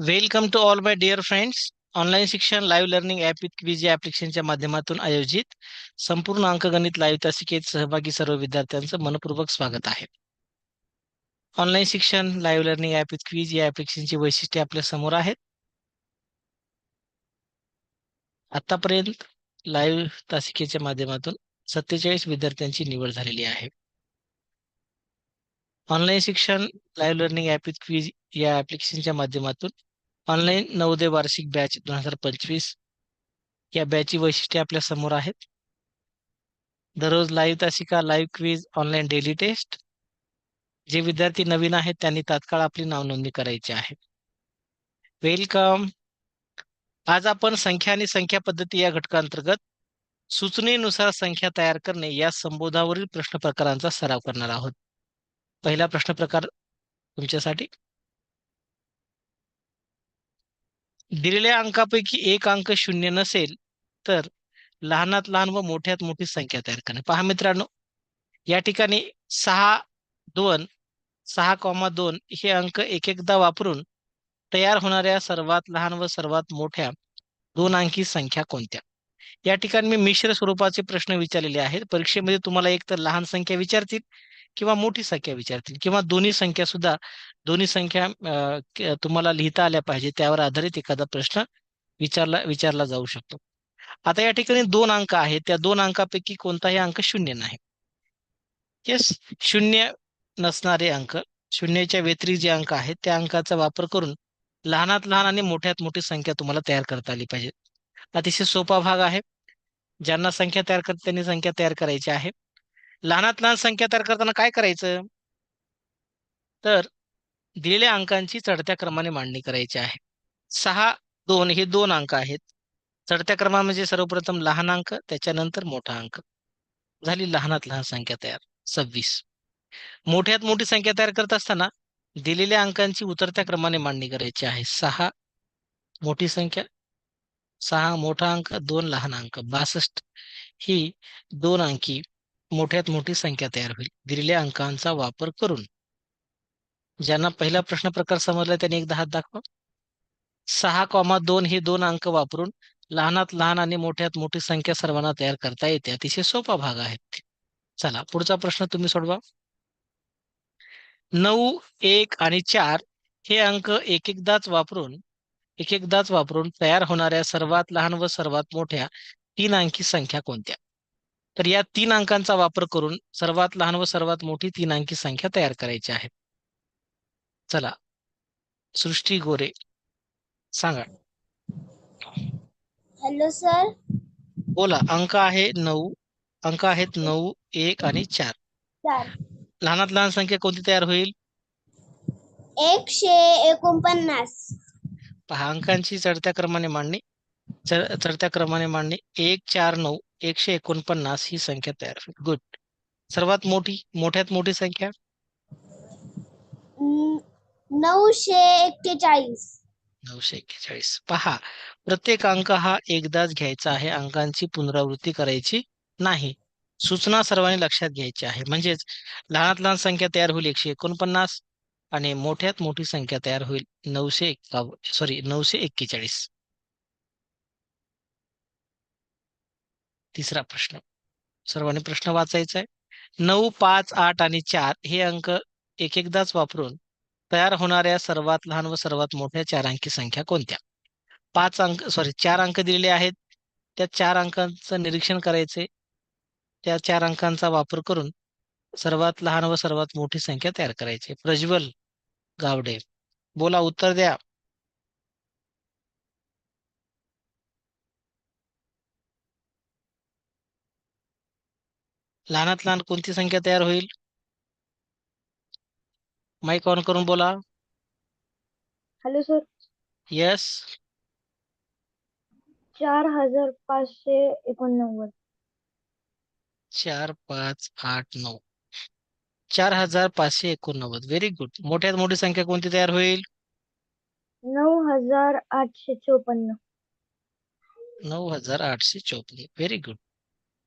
Welcome to all my dear friends online शिक्षण live learning app with quiz या ऍप्लिकेशनच्या माध्यमातून आयोजित संपूर्ण अंकगणित लाईव्ह तासिकेत सहभागी सर्व विद्यार्थ्यांचं मनपूर्वक स्वागत आहे. ऑनलाईन शिक्षण live learning app with quiz या ऍप्लिकेशनची वैशिष्ट्ये आपल्यासमोर आहेत. आतापर्यंत लाईव्ह तासिकेच्या माध्यमातून सत्तेचाळीस विद्यार्थ्यांची निवड झालेली आहे. ऑनलाईन शिक्षण live learning app with quiz या ऍप्लिकेशनच्या माध्यमातून ऑनलाईन नवोदय वार्षिक बॅच दोन हजार पंचवीस या बॅचची वैशिष्ट्ये आपल्यासमोर आहेत. दररोज लाईव्ह तासिका live quiz online daily test जे विद्यार्थी नवीन आहेत त्यांनी तात्काळ आपली नावनोंदणी करायची आहे. वेलकम आज आपण संख्या आणि संख्या पद्धती या घटकांतर्गत सूचनेनुसार संख्या तयार करणे या संबोधावरील प्रश्न प्रकारांचा सराव करणार आहोत. पहिला प्रश्न प्रकार तुमच्यासाठी. दिलेल्या अंकापैकी एक अंक शून्य नसेल तर लहानात लहान व मोठ्यात मोठी संख्या तयार करणे. पहा मित्रांनो या ठिकाणी सहा दोन सहा कॉमा दोन हे अंक एक एकदा वापरून तयार होणाऱ्या सर्वात लहान व सर्वात मोठ्या दोन अंकी संख्या कोणत्या? या ठिकाणी मी मिश्र स्वरूपाचे प्रश्न विचारलेले आहेत. परीक्षेमध्ये तुम्हाला एक तर लहान संख्या विचारतील किंवा मोठी संख्या विचारतील किंवा दोन्ही संख्या सुद्धा दोन्ही संख्या तुम्हाला लिहिता आल्या पाहिजे त्यावर आधारित एखादा प्रश्न विचारला विचारला जाऊ शकतो. आता या ठिकाणी दोन अंक आहेत. त्या दोन अंकापैकी कोणताही अंक शून्य नाही. येस शून्य नसणारे अंक शून्याच्या व्यतिरिक्त जे अंक आहेत त्या अंकाचा वापर करून लहानात लहान आणि मोठ्यात मोठी संख्या तुम्हाला तयार करता आली पाहिजे. अतिशय सोपा भाग आहे. ज्यांना संख्या तयार करत त्यांनी संख्या तयार करायची आहे. लहानात लहान संख्या तयार करताना काय करायचं? तर दिलेल्या अंकांची चढत्या क्रमाने मांडणी करायची आहे. सहा दोन हे दोन अंक आहेत. चढत्या क्रमा म्हणजे सर्वप्रथम लहान अंक त्याच्यानंतर मोठा अंक. झाली लहानात लहान संख्या तयार. सव्वीस. मोठ्यात मोठी संख्या तयार करत असताना दिलेल्या अंकांची उतरत्या क्रमाने मांडणी करायची आहे. सहा मोठी संख्या. सहा मोठा अंक. दोन लहान अंक. बासष्ट ही दोन अंकी मोठ्यात मोठी संख्या तयार होईल. दिलेल्या अंकांचा वापर करून. ज्यांना पहिला प्रश्न प्रकार समजला त्यांनी एकदा हात दाखवा. सहा कॉमा दोन हे दोन अंक वापरून लहानात लहान आणि मोठ्यात मोठी संख्या सर्वांना तयार करता येते. अतिशय सोपा भाग आहे चला पुढचा प्रश्न तुम्ही सोडवा. नऊ एक आणि चार हे अंक एक एकदाच वापरून एक एकदाच वापरून तयार होणाऱ्या सर्वात लहान व सर्वात मोठ्या तीन अंकी संख्या कोणत्या? तर या तीन अंकांचा वापर करून सर्वात लहान व सर्वात मोठी तीन अंकी संख्या तयार करायची आहे. चला सृष्टी गोरे सांगा. Hello sir. बोला अंक आहे नऊ अंक आहेत नऊ एक आणि चार. चार. लहानात लहान संख्या कोणती तयार होईल? एकशे एकोणपन्नास. पहा अंकांची चढत्या क्रमाने मांडणी चढ- चढत्या क्रमाने मांडणी एक चार नऊ. एकशे एकोणपन्नास ही संख्या तयार होईल. गुड सर्वात मोठी मोठ्यात मोठी संख्या? नऊशे एक्केचाळीस. नऊशे एक्केचाळीस. पहा प्रत्येक अंक हा एकदाच घ्यायचा आहे. अंकांची पुनरावृत्ती करायची नाही. सूचना सर्वांनी लक्षात घ्यायची आहे. म्हणजेच लहानात लहान संख्या तयार होईल एकशे एकोणपन्नास आणि मोठ्यात मोठी संख्या तयार होईल नऊशे एक्कावन्न सॉरी नऊशे एक्केचाळीस. तिसरा प्रश्न. सर्वांनी प्रश्न वाचायचा आहे नऊ पाच आठ आणि चार हे अंक एक एकदाच वापरून तयार होणाऱ्या सर्वात लहान व सर्वात मोठ्या चार अंकी संख्या कोणत्या? पाच अंक सॉरी चार अंक दिलेले आहेत. त्या चार अंकांचं निरीक्षण करायचे त्या चार अंकांचा वापर करून सर्वात लहान व सर्वात मोठी संख्या तयार करायची प्रज्वल गावडे बोला उत्तर द्या. लहानात लहान कोणती संख्या तयार होईल? माईक ऑन करून बोला. हॅलो सर यस चार हजार पाचशे एकोणनव्वद. चार पाच आठ नऊ. चार हजार पाचशे एकोणनव्वद. व्हेरी गुड मोठ्यात मोठी संख्या कोणती तयार होईल? नऊ हजार आठशे चोपन्न. नऊ हजार आठशे चोपन्न. व्हेरी गुड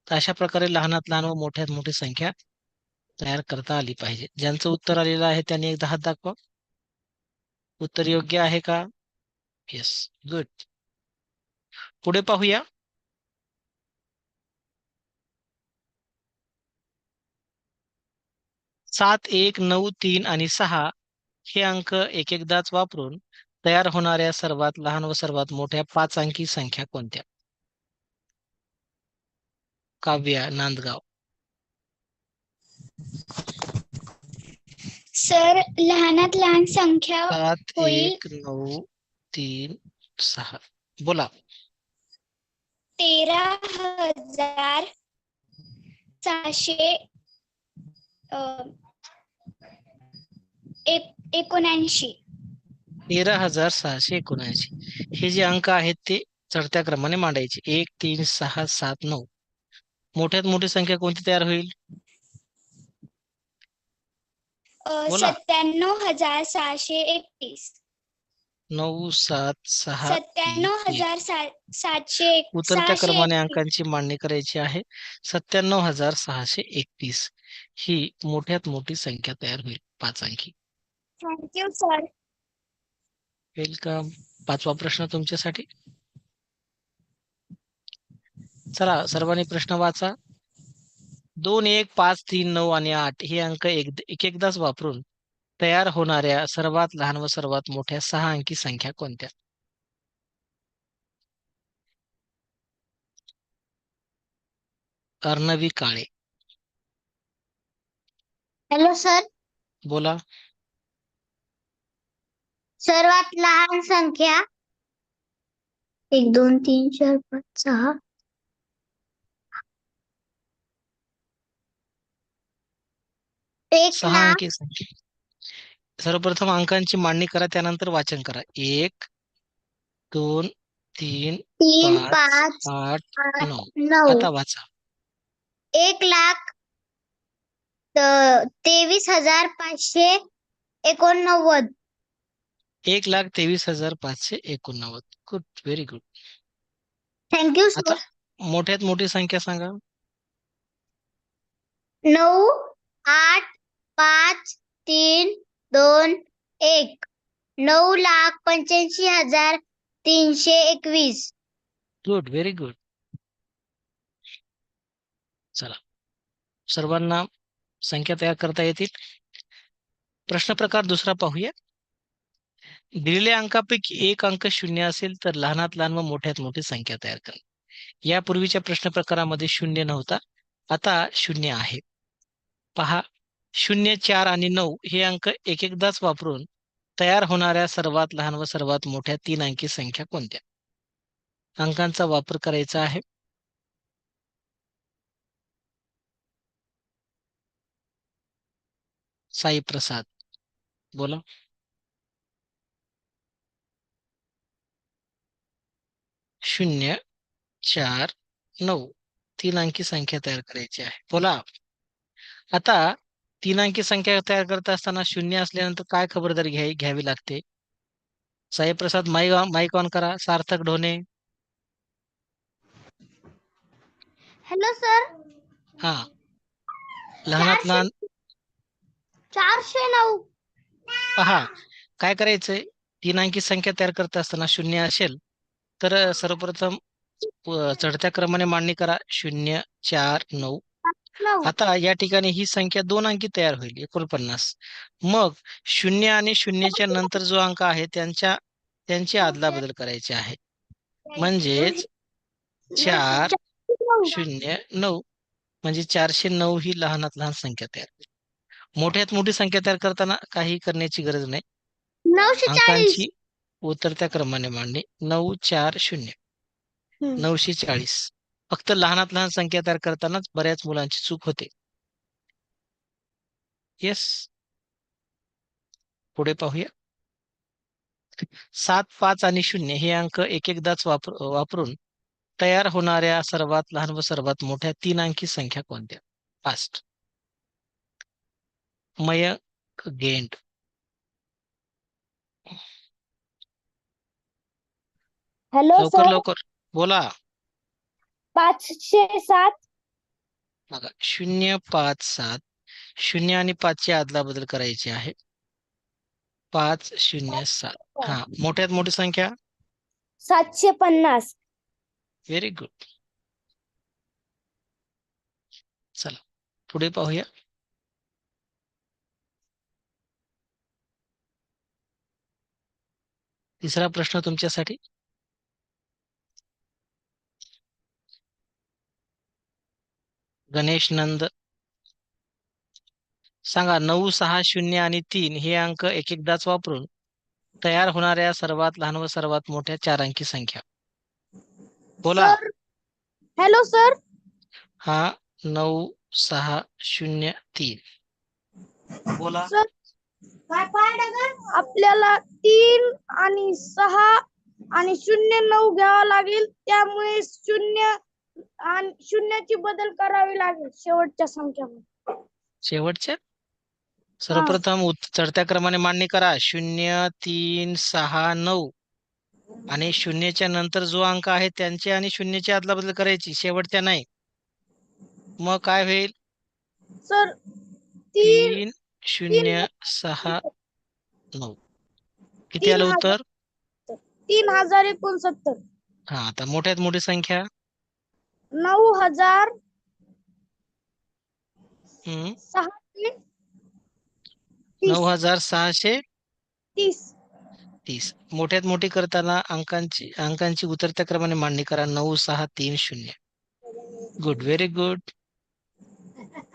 अशा प्रकारे लहानात लहान व मोठ्यात मोठी संख्या तयार करता आली पाहिजे. ज्यांचं उत्तर आलेलं आहे त्यांनी एकदा हात दाखवा. उत्तर योग्य आहे का? येस गुड पुढे पाहूया. सात एक नऊ तीन आणि सहा हे अंक एक एकदाच वापरून तयार होणाऱ्या सर्वात लहान व सर्वात मोठ्या पाच अंकी संख्या कोणत्या? काव्या नांदगाव. सर लहानात लहान संख्या सात होईल. एक नऊ तीन सहा. बोला. तेरा हजार सहाशे अ, एक एकोणऐंशी. तेरा हजार सहाशे एकोणऐंशी. हे जे अंक आहेत ते चढत्या क्रमाने मांडायचे. एक तीन सहा सात नऊ. मोठ्यात मोठी संख्या कोणती तयार होईल. सत्त्याण्णव हजार सहाशे एकतीस. नऊ सात सहा सत्त्याण्णव. हजार सातशे एक- उतरत्या सहाशे क्रमाने एकतीस. अंकांची मांडणी करायची आहे. सत्त्याण्णव हजार सहाशे एकतीस ही मोठ्यात मोठी संख्या तयार होईल. पाच अंकी. Thank you sir. वेलकम. पाचवा प्रश्न तुमच्यासाठी. चला सर्वांनी प्रश्न वाचा. दोन एक पाच तीन नऊ आणि आठ हे अंक एक एक एकदाच वापरून तयार होणाऱ्या सर्वात लहान व सर्वात मोठ्या सहा अंकी संख्या कोणत्या? अर्णवी काळे. Hello sir. बोला. सर्वात लहान संख्या एक दोन तीन चार पाच सहा सहा अंकी संख्या. सर्वप्रथम अंकांची मांडणी करा त्यानंतर वाचन करा. एक दोन तीन तीन पाच आठ नऊ. नऊ. आता वाचा. एक लाख त- तेवीस हजार पाचशे एकोणनव्वद. एक लाख तेवीस हजार पाचशे एकोणनव्वद. Good very good thank you आता सर मोठ्यात मोठी संख्या सांगा. नऊ आठ पाच तीन दोन एक. नऊ लाख पंच्याऐंशी हजार तीनशे एकवीस. गुड व्हेरी गुड चला. सर्वांना संख्या तयार करता येतील. प्रश्न प्रकार दुसरा पाहूया. दिलेल्या अंकापैकी एक अंक शून्य असेल तर लहानात लहान व मोठ्यात मोठी संख्या तयार कर. यापूर्वीच्या प्रश्न प्रकारामध्ये शून्य नव्हता. आता शून्य आहे. पहा. शून्य चार आणि नऊ हे अंक एक एकदाच वापरून तयार होणाऱ्या सर्वात लहान व सर्वात मोठ्या तीन अंकी संख्या कोणत्या? अंकांचा वापर करायचा आहे. साई प्रसाद बोला. शून्य चार नऊ. तीन अंकी संख्या तयार करायची आहे. बोला. आता तीन अंकी संख्या तयार करत असताना शून्य असल्यानंतर काय खबरदारी घ्यावी घ्यावी लागते? Sai Prasad mike mike on करा सार्थक ढोणे. Hello sir. हा. लहानात लहान चारशे नऊ. पहा काय करायचंय? तीन अंकी संख्या तयार करत असताना शून्य असेल तर सर्वप्रथम चढत्या क्रमाने मांडणी करा. शून्य चार नऊ. आता या ठिकाणी ही संख्या दोन अंकी तयार होईल एकोणपन्नास. मग शून्य आणि शून्यच्या नंतर जो अंक आहे त्यांच्या त्यांची अदलाबदल करायची आहे. म्हणजेच चार शून्य नऊ म्हणजे चारशे नऊ ही लहानात लहान संख्या तयार मोठ्यात मोठी संख्या तयार करताना काही करण्याची गरज नाही. अंकांची उतरत्या क्रमाने मांडणी. नऊ चार शून्य. नऊशे चाळीस. फक्त लहानात लहान संख्या तयार करतानाच बऱ्याच मुलांची चूक होते. येस पुढे पाहूया. सात पाच आणि शून्य हे अंक एक एकदाच वापर वापरून तयार होणाऱ्या सर्वात लहान व सर्वात मोठ्या तीन अंकी संख्या कोणत्या? Fast Mayank gained. हॅलो लवकर लवकर. बोला. पाचशे सात. बघा शून्य पाच सात. शून्य आणि पाचची अदलाबदल करायची आहे. पाच शून्य सात. हा मोठ्यात मोठी संख्या? सातशे पन्नास. व्हेरी गुड चला पुढे पाहूया. तिसरा प्रश्न तुमच्यासाठी. गणेश नंद. सांगा नऊ सहा शून्य आणि तीन हे अंक एक एकदाच वापरून तयार होणाऱ्या सर्वात लहान व सर्वात मोठ्या चार अंकी संख्या. बोला. Hello sir. हा नऊ सहा शून्य तीन. बोला. आपल्याला तीन आणि सहा आणि शून्य नऊ घ्यावा लागेल त्यामुळे शून्य आणि शून्याची बदल करावी लागेल शेवटच्या संख्यामध्ये शेवटच्या? सर्वप्रथम उत- चढत्या क्रमाने मांडणी करा. शून्य तीन सहा नऊ. आणि शून्याच्या नंतर जो अंक आहे त्यांचे आणि शून्याची अदला बदल करायची. शेवटच्या नाही. मग काय होईल? सर तीन तीन शून्य सहा नऊ. किती तीन आलं हजार. उत्तर? तीन हजार एकोणसत्तर. हा आता मोठ्यात मोठी संख्या. नऊ हजार हम्म. सहाशे तीस. नऊ हजार सहाशे तीस. तीस. मोठ्यात मोठी करताना अंकांची अंकांची उतरत्या क्रमाने मांडणी करा. नऊ सहा तीन शून्य. Good very good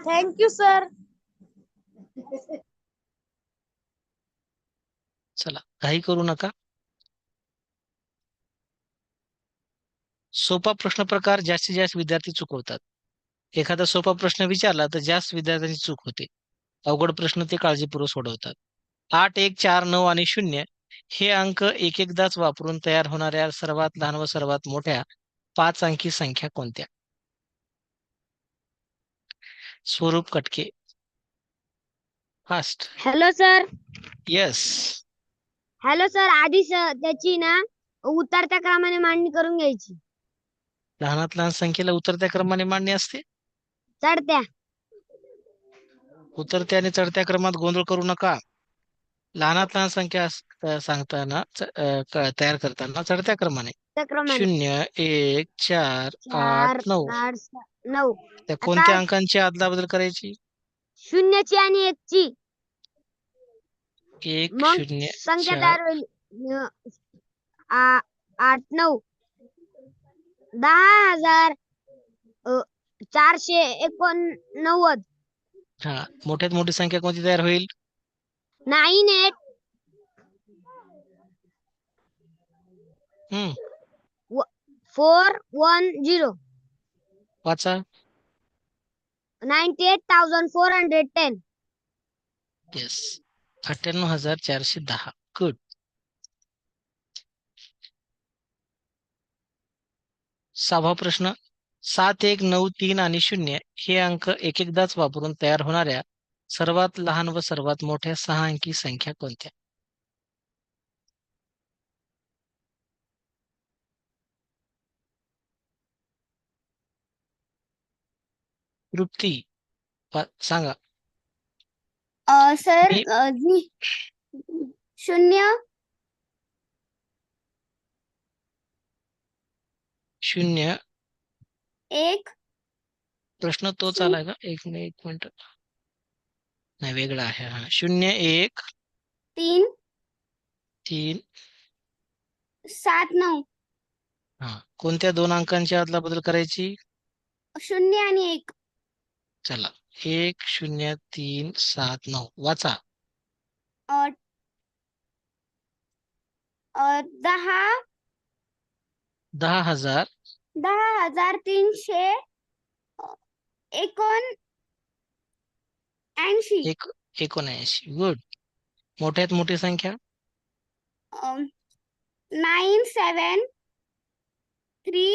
thank you sir चला काही करू नका. सोपा प्रश्न प्रकार जास्तीत जास्त विद्यार्थी चुकवतात. एखादा सोपा प्रश्न विचारला तर जास्त विद्यार्थ्यांची चूक होते. अवघड प्रश्न ते काळजीपूर्वक सोडवतात. आठ एक चार नऊ आणि शून्य हे अंक एक एकदाच वापरून तयार होणाऱ्या सर्वात लहान व सर्वात मोठ्या पाच अंकी संख्या कोणत्या? Swaroop Katke. Fast hello sir yes hello sir आधी त्याची ना उतरत्या क्रमाने मांडणी करून घ्यायची. लहानात लहान संख्येला उतरत्या क्रमाने मांडणी असते? चढत्या. उतरत्या आणि चढत्या क्रमात गोंधळ करू नका. लहानात लहान संख्या सांगताना च- तयार करताना चढत्या क्रमाने. शून्य एक चार आठ नऊ. नऊ. त्या कोणत्या अंकांची अदला बदल करायची? शून्याची आणि एक मग शून्य संख्या तयार होईल. आठ नऊ. दहा हजार चारशे एकोणनव्वद. हा मोठ्यात मोठी संख्या कोणती तयार होईल? Nine eight. Hmm. Four one zero. वाचा. Ninety eight thousand four hundred ten. Yes अठ्ठ्याण्णव हजार चारशे दहा. गुड सहावा प्रश्न. सात एक नऊ तीन आणि शून्य हे अंक एक एकदाच वापरून तयार होणाऱ्या सर्वात लहान व सर्वात मोठ्या सहा अंकी संख्या कोणत्या? तृप्ती. सांगा. सर शून्य शून्य. एक. प्रश्न तोच आलाय का? एक मिनिट एक मिनिट. नाही वेगळा आहे हा. शून्य एक. तीन. तीन. सात नऊ. हा. कोणत्या दोन अंकांची अदला बदल करायची? शून्य आणि एक. चला. एक शून्य तीन सात नऊ. वाचा. दहा. दहा हजार. दहा हजार तीनशे एकोण ऐंशी. एक एकोणऐंशी. गुड मोठ्यात मोठी संख्या? Nine seven three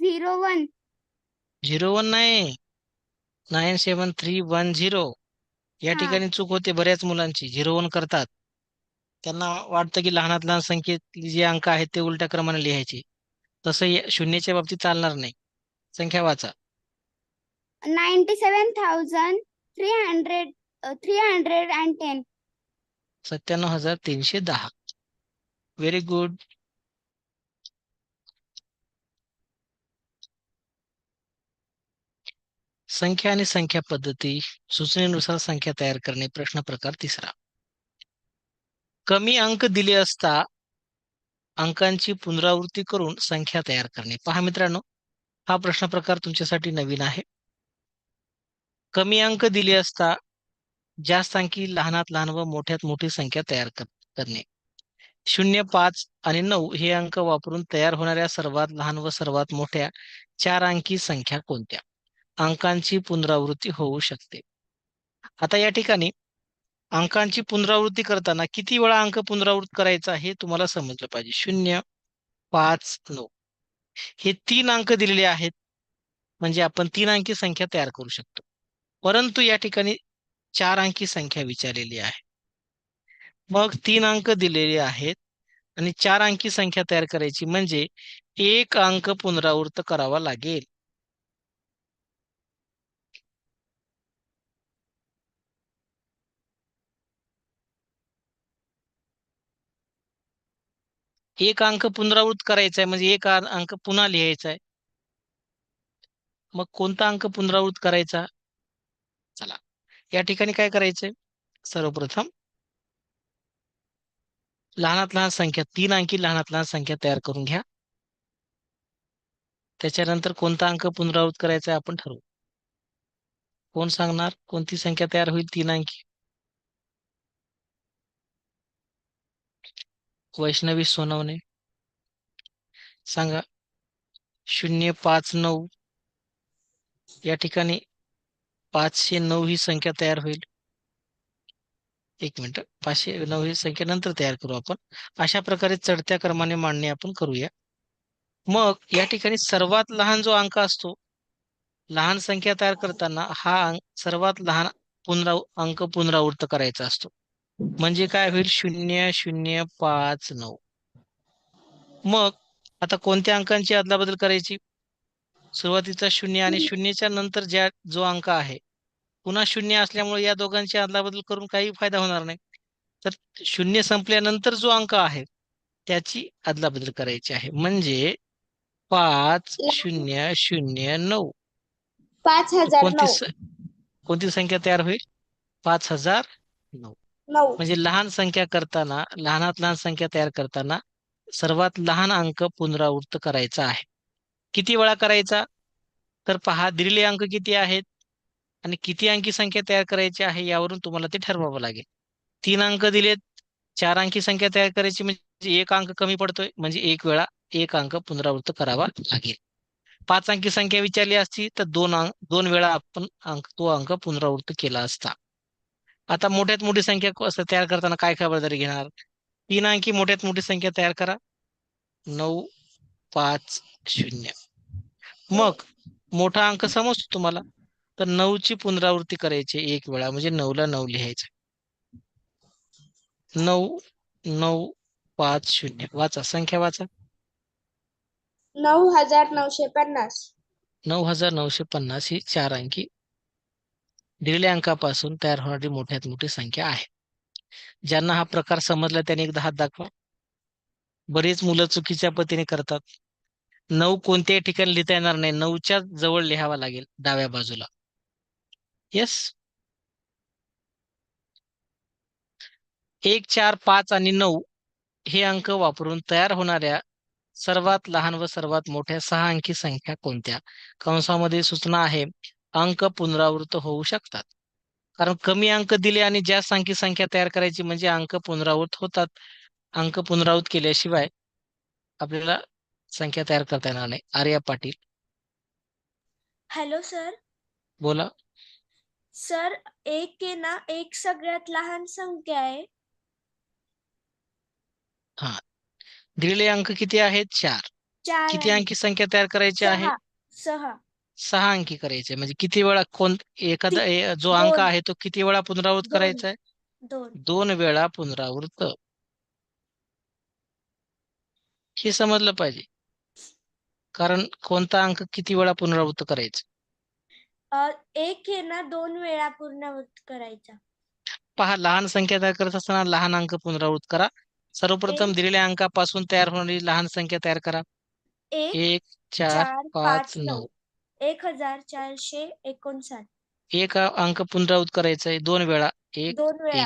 zero one zero one नाही. Nine seven three one zero या हा. ठिकाणी चूक होते बऱ्याच मुलांची. झिरो वन करतात. त्यांना वाटतं की लहानात लहान संख्येतले जे अंक आहेत ते उलट्या क्रमाने लिहायचे. तसं शून्याच्या बाबतीत चालणार नाही. संख्या वाचा. Ninety seven thousand three hundred three hundred and ten सत्त्याण्णव हजार तीनशे दहा. व्हेरी गुड संख्या आणि संख्या पद्धती सूचनेनुसार संख्या तयार करणे प्रश्न प्रकार तिसरा. कमी अंक दिले असता अंकांची पुनरावृत्ती करून संख्या तयार करणे. पहा मित्रांनो हा प्रश्न प्रकार तुमच्यासाठी नवीन आहे. कमी अंक दिले असता जास्त अंकी लहानात लहान व मोठ्यात मोठी संख्या तयार करणे. शून्य पाच आणि नऊ हे अंक वापरून तयार होणाऱ्या सर्वात लहान व सर्वात मोठ्या चार अंकी संख्या कोणत्या? अंकांची पुनरावृत्ती होऊ शकते. आता या ठिकाणी अंकांची पुनरावृत्ती करताना किती वेळा अंक पुनरावृत्त करायचा हे तुम्हाला समजलं पाहिजे. शून्य पाच नऊ. हे तीन अंक दिलेले आहेत. म्हणजे आपण तीन अंकी संख्या तयार करू शकतो. परंतु या ठिकाणी चार अंकी संख्या विचारलेली आहे. मग तीन अंक दिलेले आहेत आणि चार अंकी संख्या तयार करायची म्हणजे एक अंक पुनरावृत्त करावा लागेल. एक अंक पुनरावृत्त करायचा आहे म्हणजे एक अंक पुन्हा लिहायचा आहे मग कोणता अंक पुनरावृत्त करायचा? चला या ठिकाणी काय करायचंय? सर्वप्रथम लहानात लहान संख्या तीन अंकी लहानात लहान संख्या तयार करून घ्या. त्याच्यानंतर कोणता अंक पुनरावृत्त करायचा आहे आपण ठरवू. कोण सांगणार? कोणती संख्या तयार होईल? तीन अंकी. वैष्णवी सोनवणे. सांगा शून्य पाच नऊ. या ठिकाणी पाचशे नऊ ही संख्या तयार होईल. एक मिनिट पाचशे नऊ ही संख्या नंतर तयार करू आपण. अशा प्रकारे चढत्या क्रमाने मांडणी आपण करूया. मग या ठिकाणी सर्वात लहान जो अंक असतो लहान संख्या तयार करताना हा अंक सर्वात लहान पुनराव अंक पुनरावृत्त करायचा असतो. म्हणजे काय होईल? शून्य शून्य पाच नऊ. मग आता कोणत्या अंकांची अदलाबदल करायची? सुरुवातीचा शून्य आणि शून्यच्या नंतर ज्या जो अंक आहे पुन्हा शून्य असल्यामुळे या दोघांची अदलाबदल करून काही फायदा होणार नाही. तर शून्य संपल्यानंतर जो अंक आहे त्याची अदलाबदल करायची आहे. म्हणजे पाच शून्य शून्य नऊ. पाच हजार कोणती कोणती संख्या तयार होईल? पाच हजार नऊ. नऊ. म्हणजे लहान संख्या करताना लहानात लहान संख्या तयार करताना सर्वात लहान अंक पुनरावृत्त करायचा आहे. किती वेळा करायचा? तर पहा दिलेले अंक किती आहेत आणि किती अंकी संख्या तयार करायची आहे यावरून तुम्हाला ते ठरवावं लागेल. तीन अंक दिलेत चार अंकी संख्या तयार करायची म्हणजे एक अंक कमी पडतोय म्हणजे एक वेळा एक अंक पुनरावृत्त करावा लागेल. पाच अंकी संख्या विचारली असती तर दोन अंक दोन वेळा आपण अंक तो अंक पुनरावृत्त केला असता. आता मोठ्यात मोठी संख्या कसं तयार करताना काय खबरदारी घेणार? तीन अंकी मोठ्यात मोठी संख्या तयार करा. नऊ पाच शून्य. मग मोठा अंक समजतो तुम्हाला? तर नऊची पुनरावृत्ती करायची एक वेळा म्हणजे नऊला नऊ लिहायचं. नऊ नऊ पाच शून्य. वाचा. संख्या वाचा. नऊ हजार नऊशे पन्नास. नऊ हजार नऊशे पन्नास ही चार अंकी दिलेल्या अंकापासून तयार होणारी मोठ्यात मोठी संख्या आहे. ज्यांना हा प्रकार समजला त्यांनी एकदा हात दाखवा. बरीच मुलं चुकीच्या पद्धतीने करतात. नऊ कोणत्याही ठिकाणी लिहिता येणार नाही. नऊच्या जवळ लिहावा लागेल डाव्या बाजूला. येस एक चार पाच आणि नऊ हे अंक वापरून तयार होणाऱ्या सर्वात लहान व सर्वात मोठ्या सहा अंकी संख्या कोणत्या? कंसामध्ये सूचना आहे. अंक पुनरावृत्त होऊ शकतात. कारण कमी अंक दिले आणि जास्त अंकी संख्या तयार करायची म्हणजे अंक पुनरावृत्त होतात. अंक पुनरावृत्त केल्याशिवाय आपल्याला संख्या तयार करता येणार नाही. आर्या पाटील. Hello sir. बोला. सर एक आहे ना एक सगळ्यात लहान संख्या आहे. दिलेले अंक किती आहेत? चार. चार किती आहे. अंकी संख्या तयार करायची आहे? सहा. सहा. सहा अंकी करायचे. म्हणजे किती वेळा कोण एखादा ए- जो अंक दोन. आहे तो किती वेळा पुनरावृत्त दोन. करायचा आहे? दोन. दोन वेळा पुनरावृत्त. हे समजलं पाहिजे. कारण कोणता अंक किती वेळा पुनरावृत्त करायचा? अ, एक आहे ना दोन वेळा पुनरावृत्त करायचा. पहा लहान संख्या तयार करत असताना लहान अंक पुनरावृत्त करा. सर्वप्रथम. दिलेल्या अंकापासून तयार होणारी लहान संख्या तयार करा. एक एक चार चार पाच नऊ. एक हजार चारशे एकोणसाठ. एक अंक पुनरावृत्त करायचा आहे दोन वेळा. एक दोन वेळा.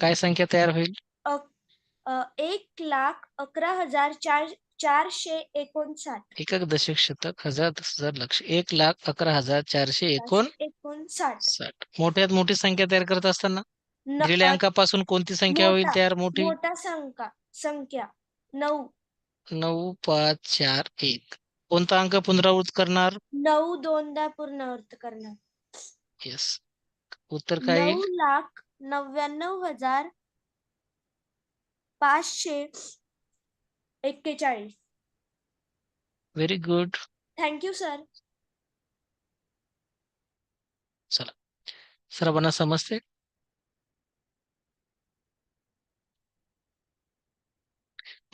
काय संख्या तयार होईल? अ, एक लाख अकरा हजार चार चारशे एकोणसाठ. एकक दशक शतक हजार दस हजार लक्ष. एक लाख अकरा हजार चारशे एकोण एकोणसाठ. साठ. मोठ्यात मोठी संख्या तयार करत असताना? न- दिलेल्या अंकापासून कोणती संख्या होईल मोठा- तयार? मोठी? मोठा संख्या संख्या. नऊ. नऊ पाच चार एक. कोणता अंक पुनरावृत्त करणार? नऊ दोनदा पुनरावृत्त करणार. येस उत्तर काय नऊ लाख नव्याण्णव हजार पाचशे एक्केचाळीस. व्हेरी गुड थँक्यू सर सर्वांना समजते?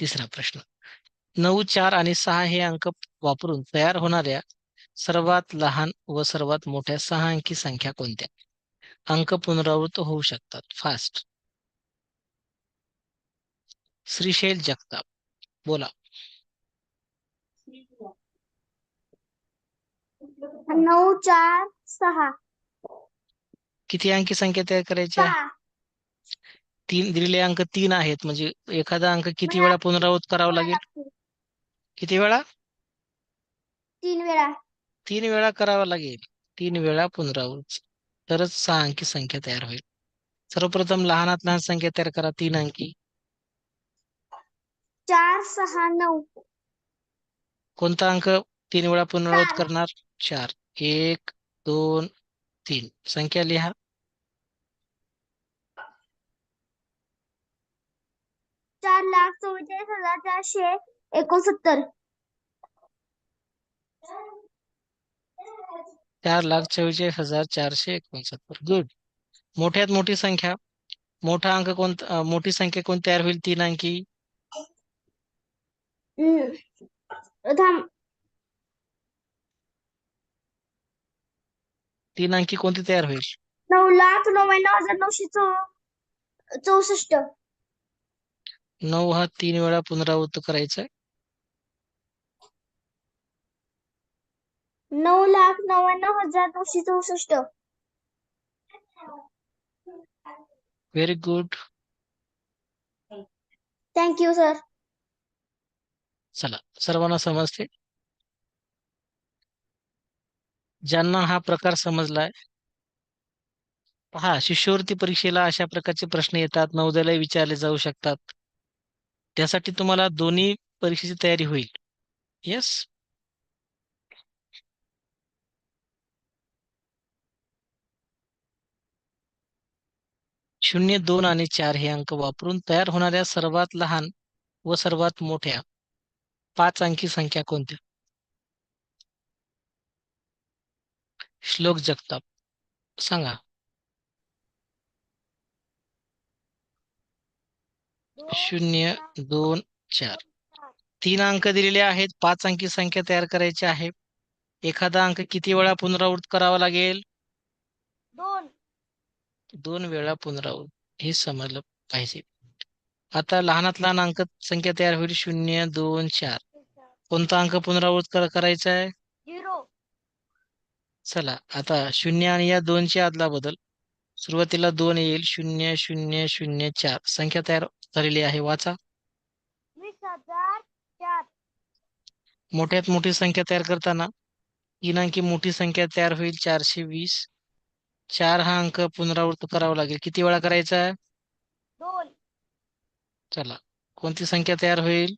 तिसरा प्रश्न. नऊ चार आणि सहा हे अंक वापरून तयार होणाऱ्या सर्वात लहान व सर्वात मोठ्या सहा अंकी संख्या कोणत्या? अंक पुनरावृत्त होऊ शकतात. फास्ट श्रीशैल जगताप. बोला. नऊ चार सहा. किती अंकी संख्या तयार करायची तीन दिलेले अंक तीन आहेत. म्हणजे एखादा अंक किती वेळा पुनरावृत्त करावा लागेल? किती वेळा? तीन वेळा. तीन वेळा करावा लागेल. तीन वेळा पुनरावृत्त. तरच सहा अंकी संख्या तयार होईल. सर्वप्रथम लहानात लहान संख्या तयार करा. तीन अंकी. चार सहा नऊ. कोणता अंक तीन वेळा पुनरावृत्त. करणार? चार. एक दोन तीन. संख्या लिहा. चार लाख चव्वेचाळीस हजार चारशे एकोणसत्तर. चार लाख चव्वेचाळीस हजार चारशे एकोणसत्तर. गुड मोठ्यात मोठी संख्या. मोठा अंक कोणता मोठी संख्या कोणती तयार होईल? तीन अंकी. तीन अंकी कोणती तयार होईल? नऊ लाख नव्याण्णव हजार नऊशे चौसष्ट. नऊ हा तीन वेळा पुनरावृत्त करायचा. नऊ लाख नव्याण्णव हजार नऊशे चौसष्ट. व्हेरी गुड थँक्यू सर चला सर्वांना समजते? ज्यांना हा प्रकार समजलाय पहा शिष्यवृत्ती परीक्षेला अशा प्रकारचे प्रश्न येतात नवोदयाला विचारले जाऊ शकतात. त्यासाठी तुम्हाला दोन्ही परीक्षेची तयारी होईल. येस शून्य दोन आणि चार हे अंक वापरून तयार होणाऱ्या सर्वात लहान व सर्वात मोठ्या पाच अंकी संख्या कोणत्या? श्लोक जगताप. सांगा. शून्य दोन चार. तीन अंक दिलेले आहेत. पाच अंकी संख्या तयार करायची आहे. एखादा अंक किती वेळा पुनरावृत्त करावा लागेल? दोन. दोन वेळा पुनरावृत्त. हे समजलं पाहिजे. आता लहानात लहान अंक संख्या तयार होईल शून्य दोन चार. कोणता अंक पुनरावृत्त कर- करायचा आहे? चला आता शून्य आणि या दोनच्या आदला बदल सुरुवातीला दोन येईल. शून्य शून्य शून्य चार. संख्या तयार झालेली आहे. वाचा. मोठ्यात मोठी संख्या तयार करताना तीन अंकी मोठी संख्या तयार होईल. चारशे वीस. चार हा अंक पुनरावृत्त करावा लागेल. किती वेळा करायचा? दोन. चला. कोणती संख्या तयार होईल?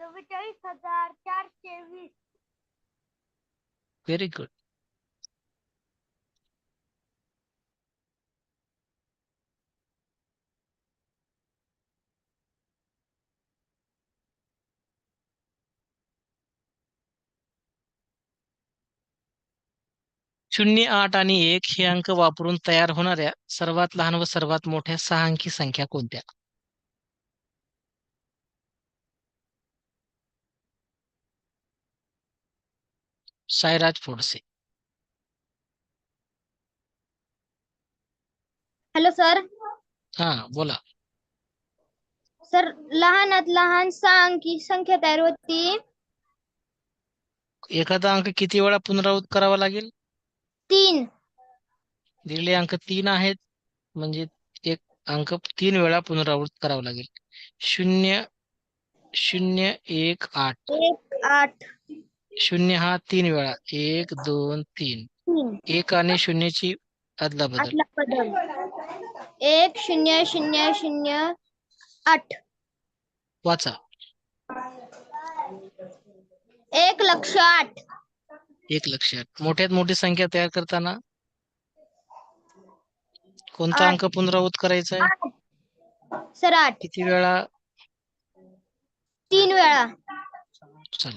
चव्वेचाळीस हजार चारशे वीस. व्हेरी गुड शून्य आठ आणि एक हे अंक वापरून तयार होणाऱ्या सर्वात लहान व सर्वात मोठ्या सहा अंकी संख्या कोणत्या? सायराज फोडसे. Hello sir. हा बोला. सर लहानात लहान सहा अंकी संख्या तयार होती. एखादा अंक किती वेळा पुनरावृत्त करावा लागेल? तीन. दिलेले अंक तीन आहेत. म्हणजे एक अंक तीन वेळा पुनरावृत्त करावा लागेल. शून्य शून्य एक आठ. एक आठ. शून्य हा तीन वेळा. एक दोन तीन. तीन. एक आणि शून्यची अदला बदल आठला बदल एक शून्य शून्य शून्य आठ. वाचा. एक लक्ष आठ. एक लक्षात मोठ्यात मोठी संख्या तयार करताना कोणता. अंक पुनरावृत्त करायचा आहे? सर आठ. किती वेळा? तीन वेळा. चल.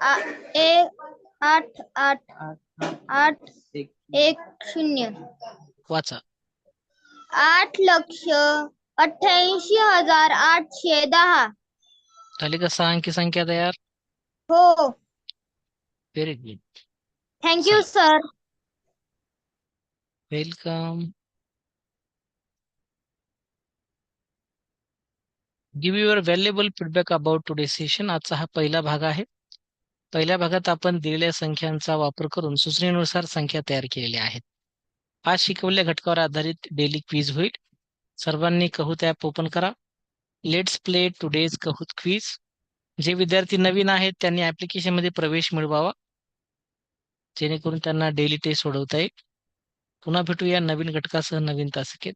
आ- एक आठ आठ आठ एक शून्य. वाचा. आठ लक्ष अठ्ठ्याऐंशी हज़ार आठशे दहा. झाली का सहा अंकी संख्या तयार? हो. Very good thank you sir welcome give your valuable feedback about today session आजचा हा पहिला भाग आहे. पहिल्या भागात आपण दिलेल्या संख्यांचा वापर करून सूचनेनुसार संख्या तयार केलेल्या आहेत. आज शिकवलेल्या घटकावर आधारित डेली क्विज होईल. सर्वांनी कहूत ॲप ओपन करा. Let's play today's Kahoot quiz जे विद्यार्थी नवीन आहेत त्यांनी ऍप्लिकेशनमध्ये प्रवेश मिळवावा. जेणेकरून त्यांना डेली टेस्ट सोडवता येईल. पुन्हा भेटूया नवीन घटकासह नवीन तासिकेत.